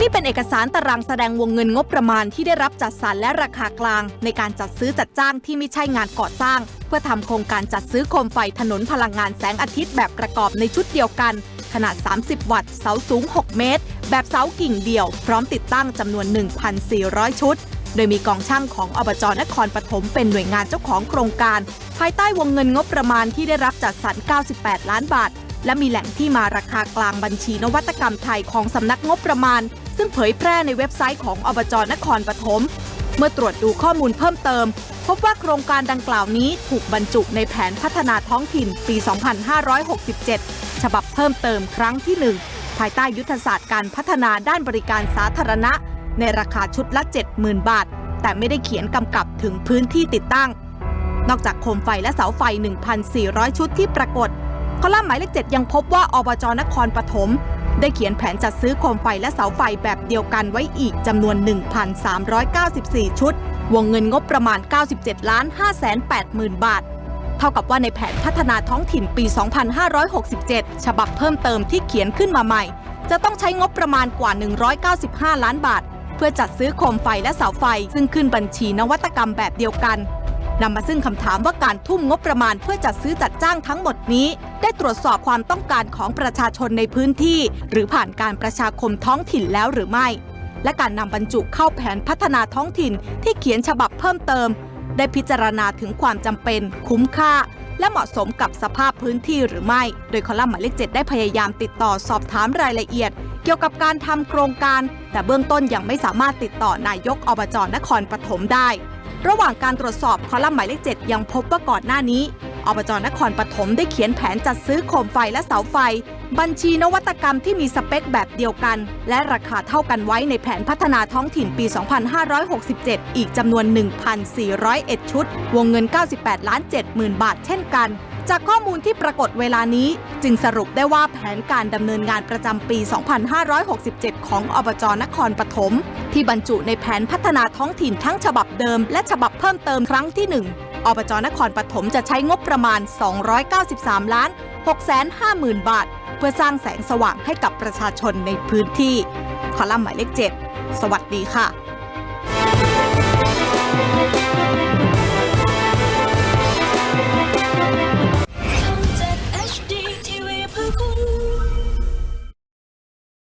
นี่เป็นเอกสารตารางแสดงวงเงินงบประมาณที่ได้รับจัดสรรและราคากลาง ในการจัดซื้อจัดจ้างที่ไม่ใช่งานก่อสร้าง เพื่อทำโครงการจัดซื้อโคมไฟถนนพลังงานแสงอาทิตย์แบบประกอบในชุดเดียวกัน ขนาด 30 วัตต์ เสาสูง 6 เมตร แบบเสากิ่งเดี่ยว พร้อมติดตั้งจำนวน 1,400 ชุด โดยมีกองช่างของอบจนครปฐมเป็นหน่วยงานเจ้าของโครงการ ภายใต้วงเงินงบประมาณที่ได้รับจัดสรร 98 ล้านบาท และมีแหล่งที่มาราคากลางบัญชีนวัตกรรมไทยของสำนักงบประมาณ ซึ่งเผยแพร่ในเว็บไซต์ของอบจนครปฐมเมื่อตรวจดูข้อมูลเพิ่มเติม พบว่าโครงการดังกล่าวนี้ถูกบรรจุในแผนพัฒนาท้องถิ่นปี 2567 ฉบับเพิ่มเติมครั้งที่ 1 ภายใต้ยุทธศาสตร์การพัฒนาด้านบริการสาธารณะ ในราคาชุดละ 70,000 บาท แต่ไม่ได้เขียนกำกับถึงพื้นที่ติดตั้ง นอกจากโคมไฟและเสาไฟ 1,400 ชุดที่ปรากฏคอลัมน์หมายเลขเจ็ดยังพบว่าอบจนครปฐมได้เขียนแผนจัดซื้อโคมไฟและเสาไฟแบบเดียวกันไว้อีกจำนวน 1,394 ชุด วงเงินงบประมาณ 97 ล้าน5 8 0 0 0 0 บาท เท่ากับว่าในแผนพัฒนาท้องถิ่นปี 2567 ฉบับเพิ่มเติมที่เขียนขึ้นมาใหม่ จะต้องใช้งบประมาณกว่า 195 ล้านบาท เพื่อจัดซื้อโคมไฟและเสาไฟ ซึ่งขึ้นบัญชีนวัตกรรมแบบเดียวกันนำมาซึ่งคำถามว่าการทุ่มงบประมาณเพื่อจัดซื้อจัดจ้างทั้งหมดนี้ ได้ตรวจสอบความต้องการของประชาชนในพื้นที่ หรือผ่านการประชาคมท้องถิ่นแล้วหรือไม่ และการนำบรรจุเข้าแผนพัฒนาท้องถิ่นที่เขียนฉบับเพิ่มเติม ได้พิจารณาถึงความจำเป็น คุ้มค่า และเหมาะสมกับสภาพพื้นที่หรือไม่ โดยคอลัมน์หมายเลขเจ็ดได้พยายามติดต่อสอบถามรายละเอียด เกี่ยวกับการทำโครงการ แต่เบื้องต้นยังไม่สามารถติดต่อนายกอบจนครปฐมได้ ระหว่างการตรวจสอบคอลัมน์หมายเลขเจ็ดยังพบว่าก่อนหน้านี้ อบจนครปฐมได้เขียนแผนจัดซื้อโคมไฟและเสาไฟ บัญชีนวัตกรรมที่มีสเปคแบบเดียวกัน และราคาเท่ากันไว้ในแผนพัฒนาท้องถิ่นปี 2567 อีกจำนวน 1,401 ชุด วงเงิน 98 ล้าน 70,000 บาทเช่นกันจากข้อมูลที่ปรากฏเวลานี้ จึงสรุปได้ว่าแผนการดำเนินงานประจำปี 2567 ของอบจนครปฐมที่บรรจุในแผนพัฒนาท้องถิ่นทั้งฉบับเดิมและฉบับเพิ่มเติมครั้งที่ 1 อบจนครปฐมจะใช้งบประมาณ 293 ล้าน 650,000 บาท เพื่อสร้างแสงสว่างให้กับประชาชนในพื้นที่ คอลัมน์หมายเลข 7 สวัสดีค่ะ